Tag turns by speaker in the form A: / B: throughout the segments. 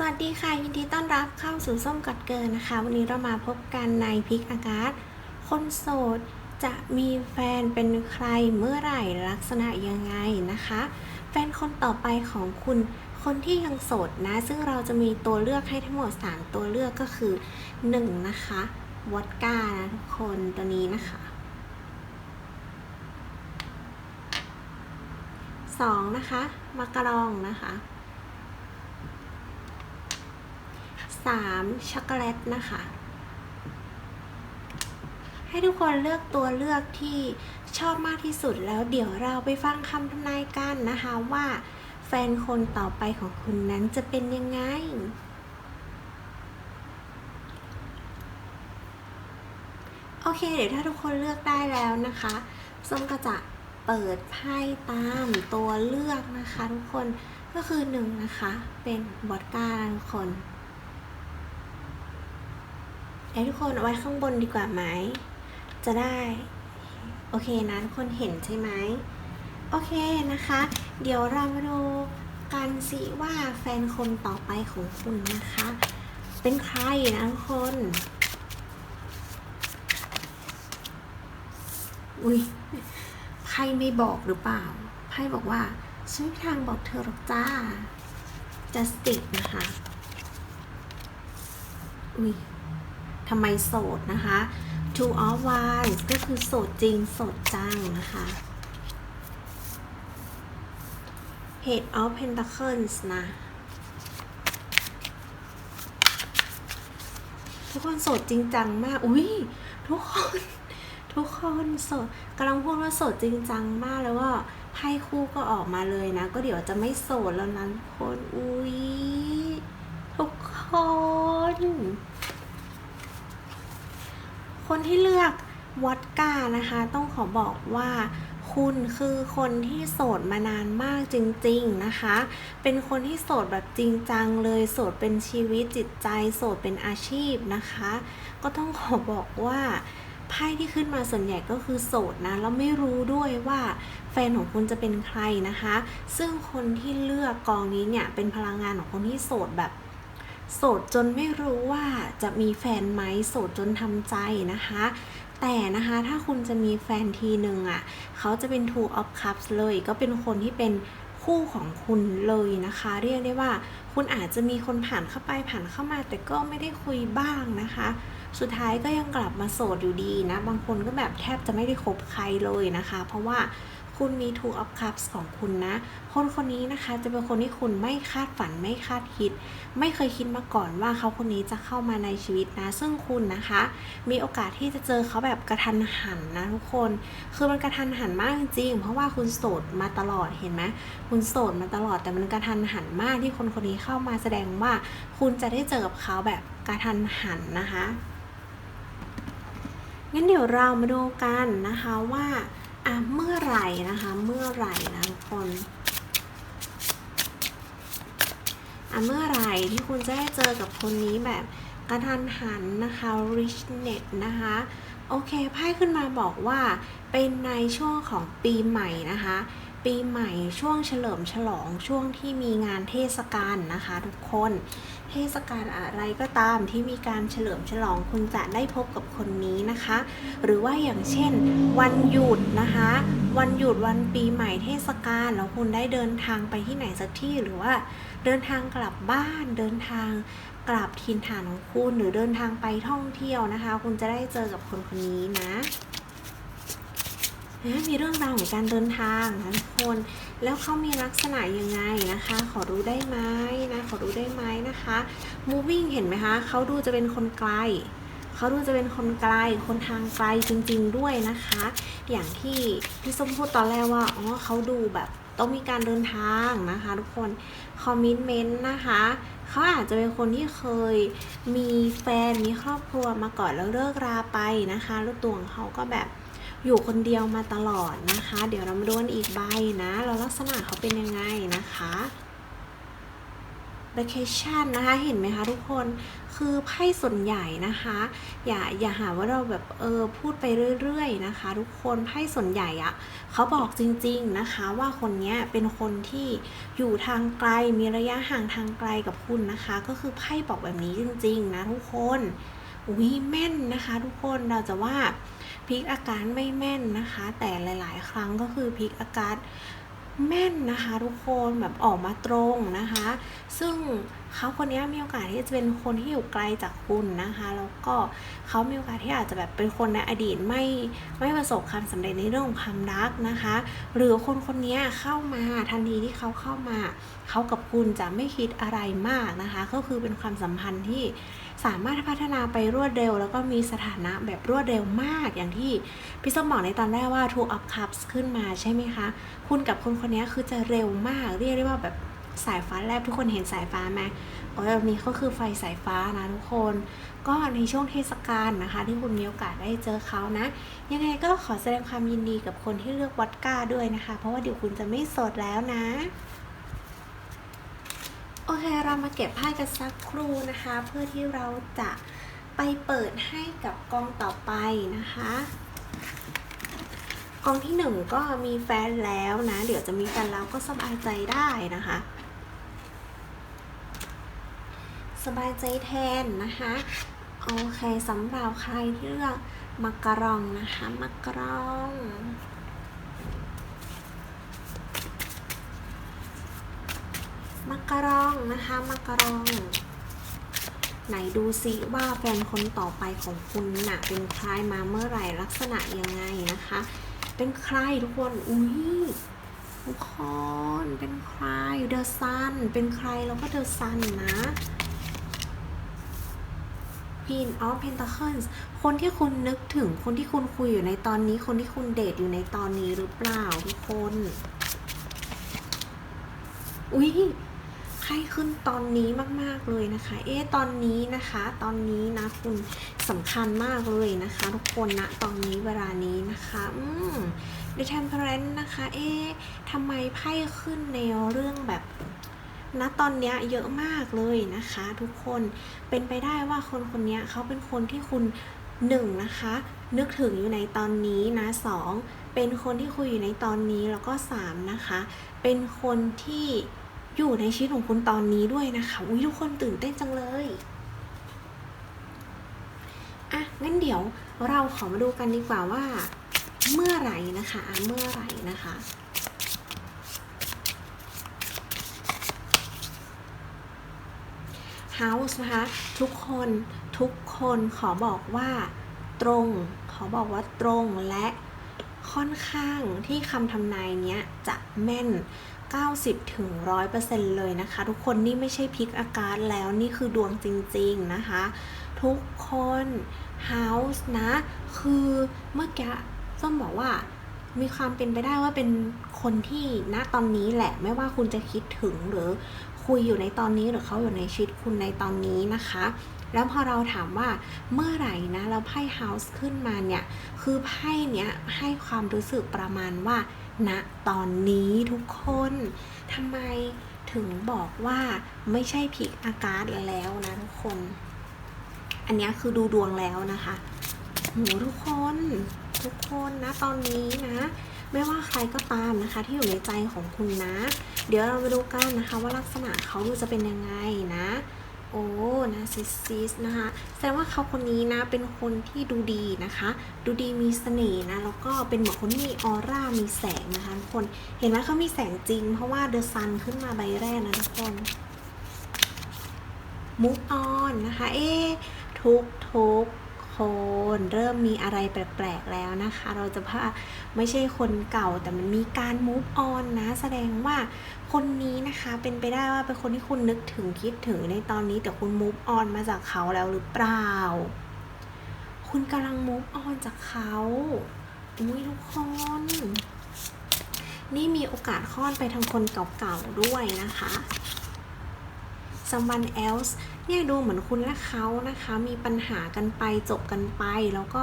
A: สวัสดีค่ะ ยินดีต้อนรับเข้าสู่ส้มกัดเกินนะคะ วันนี้เรามาพบกันในพิกอากาศ คนโสดจะมีแฟนเป็นใครเมื่อไหร่ลักษณะยังไงนะคะ แฟนคนต่อไปของคุณคนที่ยังโสดนะ ซึ่งเราจะมีตัวเลือกให้ทั้งหมด 3 ตัวเลือกก็คือ 1 นะคะวอดก้านะทุกคนตัวนี้นะคะ 2 นะคะมะกรองนะคะ 3 ช็อกโกแลตนะคะ ให้ทุกคนเลือกตัวเลือกที่ชอบมากที่สุดแล้วเดี๋ยวเราไปฟังคำทำนายกันนะคะว่า แฟนคนต่อไปของคุณนั้นจะเป็นยังไงโอเค เดี๋ยวถ้าทุกคนเลือกได้แล้วนะคะส้มก็จะเปิดไพ่ตามตัวเลือกนะคะ ทุกคนก็คือหนึ่งนะคะ เป็นบอดก้านะทุกคน ให้ทุกคนเอาไว้ข้างบนดีกว่าไหม จะได้ โอเคนะทุกคนเห็นใช่ไหม โอเคนะคะ เดี๋ยวเรามาดูกันสิว่าแฟนคนต่อไปของคุณนะคะ เป็นใครนะทุกคน อุ้ยไพ่ไม่บอกหรือเปล่าไพ่บอกว่าฉันไม่มีทางบอกเธอหรอกจ้า justice นะคะ อุ้ย ทำไมโสดนะคะ two of wands ก็คือโสดจริง โสดจังนะคะ Head of Pentacles นะทุกคนโสดจริงจังมาก อุ้ยทุกคน ทุกคนโสดกำลังพูดว่าโสดจริงจังมากแล้วว่าไพ่คู่ก็ออกมาเลยนะ ก็เดี๋ยวจะไม่โสดแล้วนะทุกคน อุ้ยทุกคน คนที่เลือกวอดก้านะคะ ต้องขอบอกว่าคุณคือคนที่โสดมานานมากจริงๆนะคะ เป็นคนที่โสดแบบจริงจังเลย โสดเป็นชีวิตจิตใจ โสดเป็นอาชีพนะคะ ก็ต้องขอบอกว่าไพ่ที่ขึ้นมาส่วนใหญ่ก็คือโสดนะ แล้วไม่รู้ด้วยว่าแฟนของคุณจะเป็นใครนะคะ ซึ่งคนที่เลือกกองนี้เนี่ยเป็นพลังงานของคนที่โสดแบบ โสดจนไม่รู้ว่าจะมีแฟนไหมโสดจนทำใจนะคะ แต่นะคะถ้าคุณจะมีแฟนทีหนึ่งอะ่ะเขาจะเป็น two of cups เลย ก็เป็นคนที่เป็นคู่ของคุณเลยนะคะ เรียกได้ว่าคุณอาจจะมีคนผ่านเข้าไปผ่านเข้ามา แต่ก็ไม่ได้คุยบ้างนะคะ สุดท้ายก็ยังกลับมาโสดอยู่ดีนะ บางคนก็แบบแทบจะไม่ได้คบใครเลยนะคะ เพราะว่า คุณมี two of cups ของคุณนะ คนคนนี้นะคะจะเป็นคนที่คุณไม่คาดฝันไม่คาดคิด ไม่เคยคิดมาก่อนว่าเขาคนนี้จะเข้ามาในชีวิตนะ ซึ่งคุณนะคะ มีโอกาสที่จะเจอเขาแบบกระทันหันนะทุกคน คือมันกระทันหันมากจริงๆเพราะว่าคุณโสดมาตลอดเห็นไหมคุณโสดมาตลอดแต่มันกระทันหันมากที่คนคนนี้เข้ามาแสดงว่า คุณจะได้เจอกับเขาแบบกระทันหันนะคะงั้นเดี๋ยวเรามาดูกันนะคะว่า อะเมื่อไหร่นะคะ เมื่อไหร่นะทุกคนอะเมื่อไหร่ที่คุณจะได้เจอกับคนนี้แบบกระทันหันนะคะ richness นะคะ โอเคไพ่ขึ้นมาบอกว่าเป็นในช่วงของปีใหม่นะคะ ปีใหม่ช่วงเฉลิมฉลองช่วงที่มีงานเทศกาลนะคะ ทุกคน เทศกาลอะไรก็ตามที่มีการเฉลิมฉลองคุณจะได้พบกับคนนี้นะคะ หรือว่าอย่างเช่น วันหยุดนะคะ วันหยุดวันปีใหม่เทศกาลแล้วคุณได้เดินทางไปที่ไหนสักที่หรือว่าเดินทางกลับบ้านเดินทางกลับถิ่นฐานของคุณหรือเดินทางไปท่องเที่ยวนะคะ คุณจะได้เจอกับคนคนนี้นะนะมีเรื่องราวของการเดินทางนะทุกคน แล้วเขามีลักษณะยังไงนะคะ ขอรู้ได้ไหมนะ ขอรู้ได้ไหมนะคะ moving เห็นไหมคะเขาดูจะเป็นคนไกลเขาดูจะเป็นคนไกล คนทางไกลจริง ๆ ด้วยนะคะ อย่างที่พี่ส้มพูดตอนแรกว่า อ๋อเขาดูแบบต้องมีการเดินทางนะคะทุกคน คอมมิชเมนต์นะคะ เขาอาจจะเป็นคนที่เคยมีแฟน มีครอบครัวมาก่อนแล้วเลิกราไปนะคะ แล้วตัวของเขาก็แบบ อยู่คนเดียวมาตลอดนะคะ เดี๋ยวเรามาดูกันอีกใบนะแล้วลักษณะเขาเป็นยังไงนะคะใบ location นะคะ เห็นไหมคะทุกคนคือไพ่ส่วนใหญ่นะคะ อย่าอย่าหาว่าเราแบบเออพูดไปเรื่อยๆนะคะ ทุกคนไพ่ส่วนใหญ่อะเขาบอกจริง ๆนะคะ ว่าคนเนี้ยเป็นคนที่อยู่ทางไกลมีระยะห่างทางไกลกับคุณนะคะ ก็คือไพ่บอกแบบนี้จริง ๆ นะทุกคนวิแม่นนะคะ ทุกคนเราจะว่า พลิกอาการไม่แม่นนะคะ แต่หลาย ๆ ครั้งก็คือพลิกอาการแม่นนะคะ ทุกคนแบบออกมาตรงนะคะ ซึ่งเขาคนนี้มีโอกาสที่จะเป็นคนที่อยู่ไกลจากคุณนะคะ แล้วก็เขามีโอกาสที่อาจจะแบบเป็นคนในอดีตไม่ไม่ประสบความสำเร็จในเรื่องของความรักนะคะ หรือคนคนนี้เข้ามาทันทีที่เขาเข้ามาเขากับคุณจะไม่คิดอะไรมากนะคะ ก็คือเป็นความสัมพันธ์ที่สามารถพัฒนาไปรวดเร็ว แล้วก็มีสถานะแบบรวดเร็วมากอย่างที่พี่ส้มบอกในตอนแรกว่า two of cups ขึ้นมาใช่ไหมคะ คุณกับคนคนนี้คือจะเร็วมากเรียกได้ว่าแบบ สายฟ้าแลบทุกคนเห็นสายฟ้าไหมโอ้ยแบบนี้ก็คือไฟสายฟ้านะทุกคน ก็ในช่วงเทศกาลนะคะ ที่คุณมีโอกาสได้เจอเขานะ ยังไงก็ขอแสดงความยินดีกับคนที่เลือกวัดก้าด้วยนะคะ เพราะว่าเดี๋ยวคุณจะไม่โสดแล้วนะโอเค เรามาเก็บไพ่กันสักครู่นะคะ เพื่อที่เราจะไปเปิดให้กับกองต่อไปนะคะ กองที่หนึ่งก็มีแฟนแล้วนะ เดี๋ยวจะมีแฟนแล้วก็สบายใจได้นะคะ สบายใจแทนนะคะโอเคสำหรับใครที่เลือกมักกะรองนะคะมักกะรองมักกะรองนะคะมักกะรอง ไหนดูซิว่าแฟนคนต่อไปของคุณน่ะเป็นใครมาเมื่อไหร่ลักษณะยังไงนะคะ เป็นใครทุกคนอุ้ยทุกคนเป็นใครเดอะซันเป็นใครแล้วก็เดอะซันนะ พีนออฟเพนตาเคิลคนที่คุณนึกถึง คนที่คุณคุยอยู่ในตอนนี้ คนที่คุณเดทอยู่ในตอนนี้หรือเปล่าทุกคน อุ้ยไข้ขึ้นตอนนี้มาก ๆ เลยนะคะ เอ๊ะ ตอนนี้นะคะ ตอนนี้นะคุณสำคัญมากเลยนะคะ ทุกคนนะตอนนี้เวลานี้นะคะ อืม The Temperance นะคะ เอ๊ะทำไมไพ่ขึ้นในเรื่องแบบ ณตอนนี้เยอะมากเลยนะคะ ทุกคนเป็นไปได้ว่าคนคนนี้เขาเป็นคนที่คุณหนึ่งนะคะ นึกถึงอยู่ในตอนนี้นะสองเป็นคนที่คุยอยู่ในตอนนี้แล้วก็สามนะคะ เป็นคนที่อยู่ในชีวิตของคุณตอนนี้ด้วยนะคะอุ้ยทุกคนตื่นเต้นจังเลยอะงั้นเดี๋ยวเราขอมาดูกันดีกว่าว่า เมื่อไหร่นะคะเมื่อไหร่นะคะ House นะคะ ทุกคนทุกคนขอบอกว่าตรง ขอบอกว่าตรงและค่อนข้างที่คำทำนายเนี้ยจะแม่น 90ถึง100%เลยนะคะ ทุกคนนี่ไม่ใช่พลิกอาการแล้วนี่คือดวงจริงๆนะคะ ทุกคน House นะ คือเมื่อกี้ส้มบอกว่า มีความเป็นไปได้ว่าเป็นคนที่ณตอนนี้แหละ ไม่ว่าคุณจะคิดถึงหรือคุยอยู่ในตอนนี้หรือเขาอยู่ในชีวิตคุณในตอนนี้นะคะ แล้วพอเราถามว่าเมื่อไหร่นะแล้วไพ่ House ขึ้นมาเนี่ย คือไพ่เนี้ยให้ความรู้สึกประมาณว่าณตอนนี้ทุกคนทำไมถึงบอกว่าไม่ใช่ผิกอาการแล้วนะทุกคน อันนี้คือดูดวงแล้วนะคะ หทุกคนทุกคนนะตอนนี้นะ ไม่ว่าใครก็ตามนะคะ ที่อยู่ในใจของคุณนะ เดี๋ยวเรามาดูกันนะคะ ว่าลักษณะเขาดูจะเป็นยังไงนะ โอ้นะซิสซิสนะคะ แสดงว่าเขาคนนี้นะเป็นคนที่ดูดีนะคะ ดูดีมีเสน่ห์นะแล้วก็เป็นเหมือนคนที่มีออร่ามีแสงนะคะทุกคนเห็นไหมเขามีแสงจริง เพราะว่าเดอะซันขึ้นมาใบแรกนะทุกคนมุกออนนะคะ เอ๊ทุกทุก น เริ่มมีอะไรแปลกๆแล้วนะคะ เราจะพาไม่ใช่คนเก่าแต่มันมีการมูฟออนนะ แสดงว่าคนนี้นะคะเป็นไปได้ว่าเป็นคนที่คุณนึกถึงคิดถึงในตอนนี้แต่คุณมูฟออนมาจากเขาแล้วหรือเปล่า คุณกำลังมูฟออนจากเขาอุ้ยทุกคนนี่มีโอกาสค่อนไปทางคนเก่าๆด้วยนะคะ someone else เนี่ยดูเหมือนคุณและเขานะคะ มีปัญหากันไปจบกันไป แล้วก็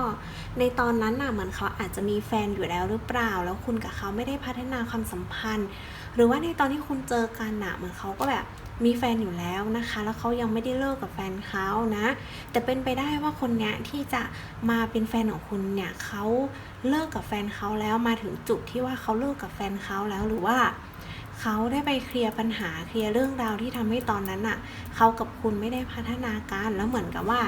A: ในตอนนั้นน่ะเหมือนเขาอาจจะมีแฟนอยู่แล้วหรือเปล่า แล้วคุณกับเขาไม่ได้พัฒนาความสัมพันธ์ หรือว่าในตอนที่คุณเจอกันน่ะเหมือนเขาก็แบบมีแฟนอยู่แล้วนะคะ แล้วเขายังไม่ได้เลิกกับแฟนเขานะ แต่เป็นไปได้ว่าคนเนี้ยที่จะมาเป็นแฟนของคุณเนี่ยเขาเลิกกับแฟนเขาแล้วมาถึงจุดที่ว่าเขาเลิกกับแฟนเขาแล้วหรือว่า เขาได้ไปเคลียร์ปัญหาเคลียร์เรื่องราวที่ทำให้ตอนนั้นน่ะเขากับคุณไม่ได้พัฒนาการแล้วเหมือนกับว่า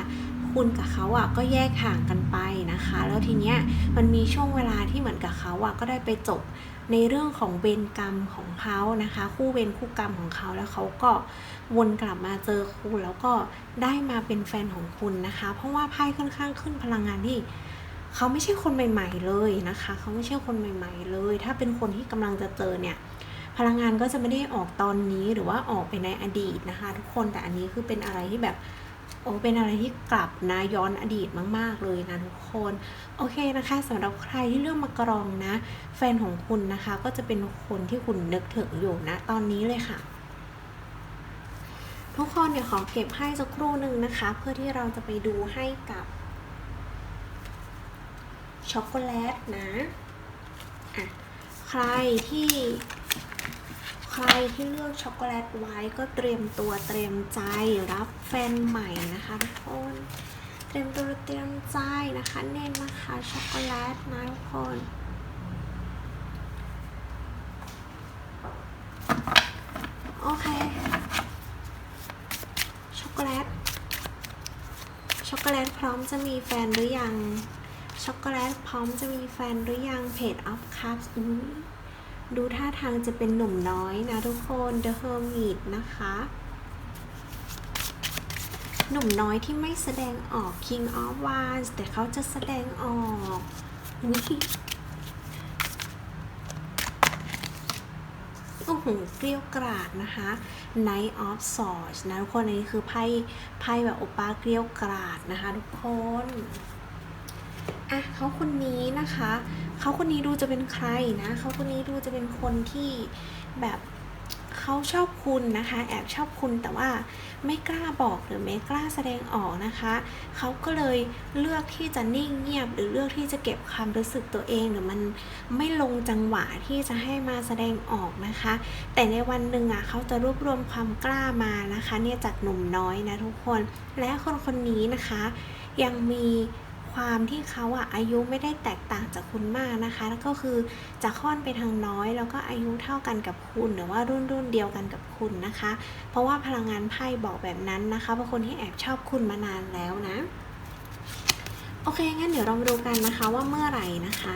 A: คุณกับเขาอะก็แยกห่างกันไปนะคะ แล้วทีเนี้ยมันมีช่วงเวลาที่เหมือนกับเขาอะก็ได้ไปจบในเรื่องของเวรกรรมของเขานะคะ คู่เวรคู่กรรมของเขาแล้วเขาก็วนกลับมาเจอคุณแล้วก็ได้มาเป็นแฟนของคุณนะคะ เพราะว่าไพ่ค่อนข้างขึ้นพลังงานที่เขาไม่ใช่คนใหม่ ๆ เลยนะคะ เขาไม่ใช่คนใหม่ ๆ เลย ถ้าเป็นคนที่กำลังจะเจอเนี่ย พลังงานก็จะไม่ได้ออกตอนนี้หรือว่าออกไปในอดีตนะคะ ทุกคนแต่อันนี้คือเป็นอะไรที่แบบโอ้เป็นอะไรที่กลับนะย้อนอดีตมาก ๆ เลยนะทุกคนโอเคนะคะสำหรับใครที่เลือกมากรองนะ แฟนของคุณนะคะก็จะเป็นคนที่คุณนึกถึงอยู่นะตอนนี้เลยค่ะ ทุกคนเดี๋ยวขอเก็บให้สักครู่หนึ่งนะคะ เพื่อที่เราจะไปดูให้กับช็อกโกแลตนะอะใครที่ ใครที่เลือกช็อกโกแลตไว้ก็เตรียมตัวเตรียมใจรับแฟนใหม่นะคะทุกคนเตรียมตัวเตรียมใจนะคะเน้นนะคะช็อกโกแลตนะทุกคนโอเคช็อกโกแลตช็อกโกแลตพร้อมจะมีแฟนหรือยังช็อกโกแลตพร้อมจะมีแฟนหรือยังเพจ of cups อุ้ย ดูท่าทางจะเป็นหนุ่มน้อยนะทุกคน The Hermit นะคะ หนุ่มน้อยที่ไม่แสดงออก King of Wands แต่เขาจะแสดงออกโอ้โหเกลียวกราดนะคะ Knight of Swords นะทุกคนอันนี้คือไพ่ไพ่แบบโอป้าเกลียวกราดนะคะทุกคน อะเขาคนนี้นะคะ เขาคนนี้ดูจะเป็นใครนะเขาคนนี้ดูจะเป็นคนที่แบบเขาชอบคุณนะคะ แอบชอบคุณแต่ว่าไม่กล้าบอกหรือไม่กล้าแสดงออกนะคะเขาก็เลยเลือกที่จะนิ่งเงียบ หรือเลือกที่จะเก็บความรู้สึกตัวเองหรือมันไม่ลงจังหวะที่จะให้มาแสดงออกนะคะ แต่ในวันหนึ่งอะเขาจะรวบรวมความกล้ามานะคะ เนี่ยจากหนุ่มน้อยนะทุกคน และคนคนนี้นะคะ ยังมี ความที่เขาอะอายุไม่ได้แตกต่างจากคุณมากนะคะแล้วก็คือจะค่อนไปทางน้อย แล้วก็อายุเท่ากันกับคุณ หรือว่ารุ่นรุ่นเดียวกันกับคุณนะคะ เพราะว่าพลังงานไพ่บอกแบบนั้นนะคะเป็นคนที่แอบชอบคุณมานานแล้วนะ โอเค งั้นเดี๋ยวเรามาดูกันนะคะว่าเมื่อไหร่นะคะ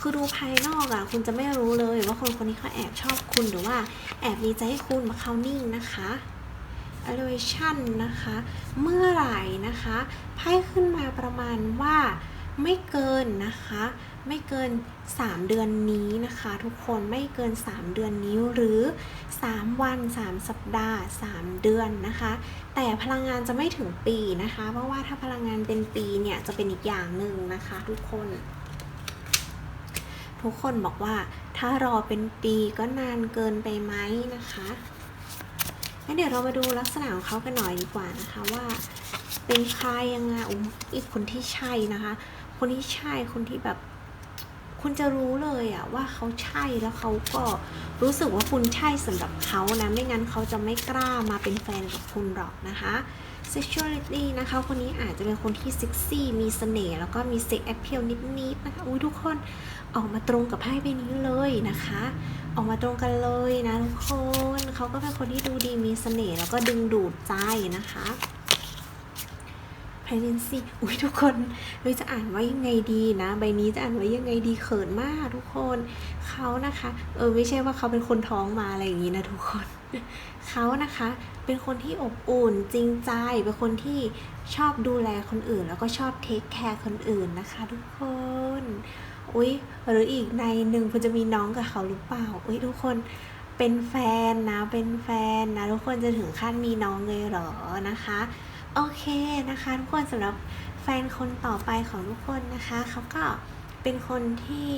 A: คือดูภายนอกอะคุณจะไม่รู้เลยว่าคนคนนี้เขาแอบชอบคุณหรือว่าแอบมีใจให้คุณมาเขานิ่งนะคะ elevation นะคะ เมื่อไหร่นะคะไพ่ขึ้นมาประมาณว่าไม่เกินนะคะ ไม่เกิน 3 เดือนนี้นะคะ ทุกคนไม่เกิน 3 เดือนนี้หรือ 3 วัน 3 สัปดาห์ 3 เดือนนะคะ แต่พลังงานจะไม่ถึงปีนะคะ เพราะว่าถ้าพลังงานเป็นปีเนี่ยจะเป็นอีกอย่างหนึ่งนะคะ ทุกคน ทุกคนบอกว่าถ้ารอเป็นปีก็นานเกินไปไหมนะคะ งั้นเดี๋ยวเรามาดูลักษณะของเขากันหน่อยดีกว่านะคะว่าเป็นใครยังไงอุ้มอีกคนที่ใช่นะคะ คนที่ใช่คนที่แบบ คุณจะรู้เลยอะว่าเขาใช่แล้วเขาก็รู้สึกว่าคุณใช่สำหรับเขานะไม่งั้นเขาจะไม่กล้ามาเป็นแฟนกับคุณหรอกนะคะ sexuality นะคะ คนนี้อาจจะเป็นคนที่เซ็กซี่มีเสน่ห์แล้วก็มี sex appeal นิดๆนะคะอุ้ยทุกคนออกมาตรงกับไพ่ใบนี้เลยนะคะ ออกมาตรงกันเลยนะทุกคนเขาก็เป็นคนที่ดูดีมีเสน่ห์แล้วก็ดึงดูดใจนะคะ pregnancy อุ้ยทุกคนเราจะอ่านว่ายังไงดีนะ ใบนี้จะอ่านว่ายังไงดีเขินมากทุกคนเขานะคะ เออไม่ใช่ว่าเขาเป็นคนท้องมาอะไรอย่างนี้นะทุกคนเขานะคะ เป็นคนที่อบอุ่นจริงใจ เป็นคนที่ชอบดูแลคนอื่น แล้วก็ชอบเทคแคร์คนอื่นนะคะ ทุกคน อุ้ยหรืออีกในหนึ่งคุณจะมีน้องกับเขาหรือเปล่า อุ้ยทุกคนเป็นแฟนนะ เป็นแฟนนะ ทุกคนจะถึงขั้นมีน้องเลยเหรอนะคะ โอเคนะคะ ทุกคนสำหรับแฟนคนต่อไปของทุกคนนะคะ เขาก็เป็นคนที่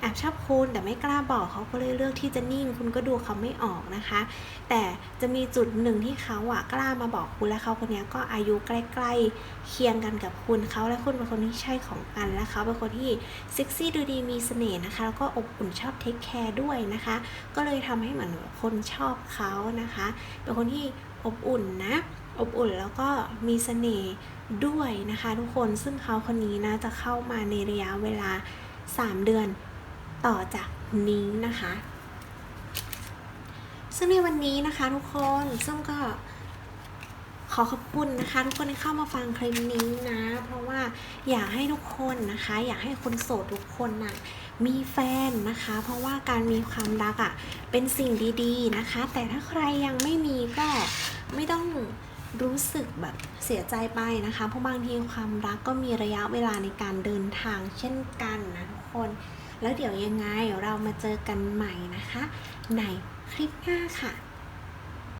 A: แอบชอบคุณแต่ไม่กล้าบอกเขาก็เลยเลือกที่จะนิ่ง คุณก็ดูเขาไม่ออกนะคะ แต่จะมีจุดหนึ่งที่เขาอะกล้ามาบอกคุณและเขาคนนี้ก็อายุใกล้ๆเคียงกันกับคุณเขาและคุณเป็นคนที่ใช่ของกันและเขาเป็นคนที่เซ็กซี่ดูดีมีเสน่ห์นะคะแล้วก็อบอุ่นชอบเทคแคร์ด้วยนะคะ ก็เลยทำให้เหมือนคนชอบเขานะคะเป็นคนที่อบอุ่นนะอบอุ่นแล้วก็มีเสน่ห์ด้วยนะคะ ทุกคนซึ่งเขาคนนี้นะจะเข้ามาในระยะเวลา 3 เดือน ต่อจากนี้นะคะ ซึ่งในวันนี้นะคะทุกคนซึ่งก็ขอขอบคุณนะคะทุกคนที่เข้ามาฟังคลิปนี้นะ เพราะว่าอยากให้ทุกคนนะคะ อยากให้คนโสดทุกคนน่ะมีแฟนนะคะ เพราะว่าการมีความรักอะ่ะเป็นสิ่งดีๆนะคะ แต่ถ้าใครยังไม่มีก็ไม่ต้องรู้สึกแบบเสียใจไปนะคะ เพราะบางทีความรักก็มีระยะเวลาในการเดินทางเช่นกันนะทุกคน แล้วเดี๋ยวยังไงเรามาเจอกันใหม่นะคะ ในคลิปหน้าค่ะ